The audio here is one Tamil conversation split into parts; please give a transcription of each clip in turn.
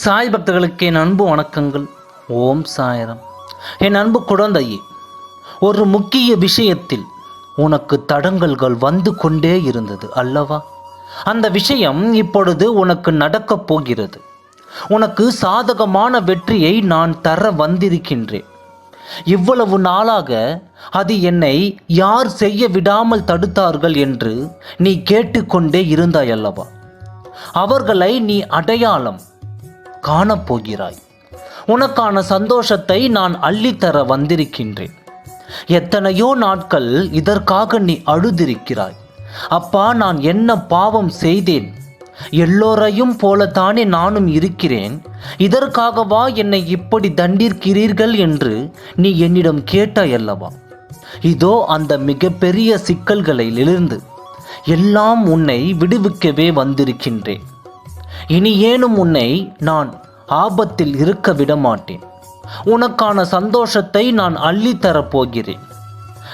சாய் பக்தர்களுக்கு என் அன்பு வணக்கங்கள். ஓம் சாயரம். என் அன்பு குழந்தையே ஒரு முக்கிய விஷயத்தில் உனக்கு தடங்கல்கள் வந்து கொண்டே இருந்தது அல்லவா? அந்த விஷயம் இப்பொழுது உனக்கு நடக்கப் போகிறது. உனக்கு சாதகமான வெற்றியை நான் தர வந்திருக்கின்றேன். இவ்வளவு நாளாக அது என்னை யார் செய்ய விடாமல் தடுத்தார்கள் என்று நீ கேட்டுக்கொண்டே இருந்தாய் அல்லவா? அவர்களை நீ அடையாளம் காணப்போகிறாய். உனக்கான சந்தோஷத்தை நான் அள்ளித்தர வந்திருக்கின்றேன். எத்தனையோ நாட்கள் இதற்காக நீ அழுதிருக்கிறாய். அப்பா நான் என்ன பாவம் செய்தேன்? எல்லோரையும் போலத்தானே நானும் இருக்கிறேன். இதற்காகவா என்னை இப்படி தண்டிருக்கிறீர்கள் என்று நீ என்னிடம் கேட்டாய் அல்லவா? இதோ அந்த மிகப்பெரிய சிக்கல்களிலிருந்து எல்லாம் உன்னை விடுவிக்கவே வந்திருக்கின்றேன். இனி ஏனும் உன்னை நான் ஆபத்தில் இருக்க விட மாட்டேன் உனக்கான சந்தோஷத்தை நான் அள்ளித்தரப் போகிறேன்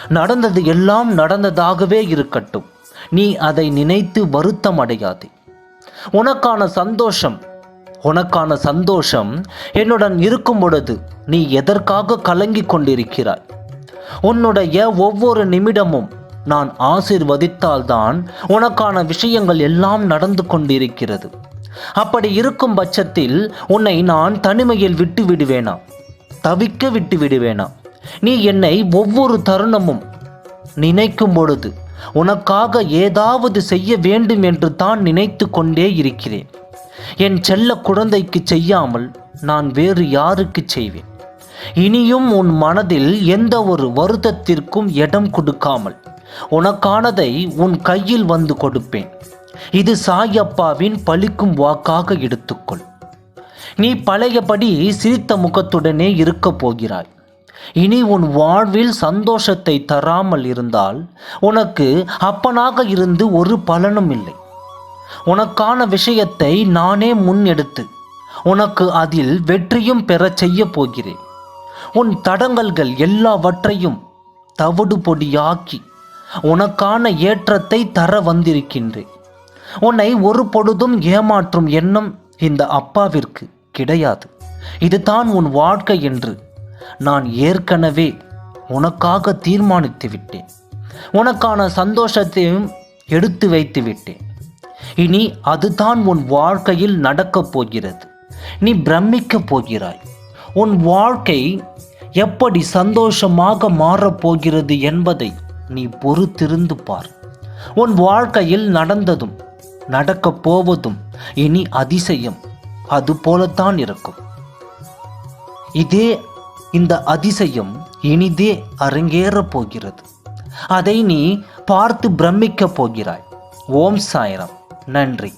நடந்தது எல்லாம் நடந்ததாகவே இருக்கட்டும். நீ அதை நினைத்து வருத்தம் அடையாதே உனக்கான சந்தோஷம் உனக்கான சந்தோஷம் என்னுடன் இருக்கும் பொழுது நீ எதற்காக கலங்கிக் கொண்டிருக்கிறாய்? உன்னுடைய ஒவ்வொரு நிமிடமும் நான் ஆசிர்வதித்தால்தான் உனக்கான விஷயங்கள் எல்லாம் நடந்து கொண்டிருக்கிறது. அப்படி இருக்கும் பட்சத்தில் உன்னை நான் தனிமையில் விட்டு விடுவேனா? தவிக்க விட்டு விடுவேனா? நீ என்னை ஒவ்வொரு தருணமும் நினைக்கும் பொழுது உனக்காக ஏதாவது செய்ய வேண்டும் என்று தான் நினைத்து கொண்டே இருக்கிறேன். என் செல்ல குழந்தைக்கு செய்யாமல் நான் வேறு யாருக்கு செய்வேன்? இனியும் உன் மனதில் எந்த ஒரு வருத்தத்திற்கும் இடம் கொடுக்காமல் உனக்கானதை உன் கையில் வந்து கொடுப்பேன். இது சாயப்பாவின் பழிக்கும் வாக்காக எடுத்துக்கொள். நீ பழையபடி சிரித்த முகத்துடனே இருக்கப் போகிறாய். இனி உன் வாழ்வில் சந்தோஷத்தை தராமல் இருந்தால் உனக்கு அப்பனாக இருந்து ஒரு பலனும் இல்லை. உனக்கான விஷயத்தை நானே முன்னெடுத்து உனக்கு அதில் வெற்றியும் பெறச் செய்ய போகிறேன். உன் தடங்கல்கள் எல்லாவற்றையும் தவிடு பொடியாக்கி உனக்கான ஏற்றத்தை தர வந்திருக்கின்றேன். உன்னை ஒரு பொழுதும் ஏமாற்றும் எண்ணம் இந்த அப்பாவிற்கு கிடையாது. இதுதான் உன் வாழ்க்கை என்று நான் ஏற்கனவே உனக்காக தீர்மானித்து விட்டேன். உனக்கான சந்தோஷத்தையும் எடுத்து வைத்து விட்டேன். இனி அதுதான் உன் வாழ்க்கையில் நடக்கப் போகிறது. நீ பிரமிக்கப் போகிறாய். உன் வாழ்க்கை எப்படி சந்தோஷமாக மாறப்போகிறது என்பதை நீ பொறுத்திருந்து பார். உன் வாழ்க்கையில் நடந்ததும் நடக்கப் போவதும் இனி அதிசயம். அது போலத்தான் இருக்கும். இதே இந்த அதிசயம் இனிதே அரங்கேற போகிறது. அதை நீ பார்த்து பிரமிக்கப் போகிறாய். ஓம் சாய்ராம். நன்றி.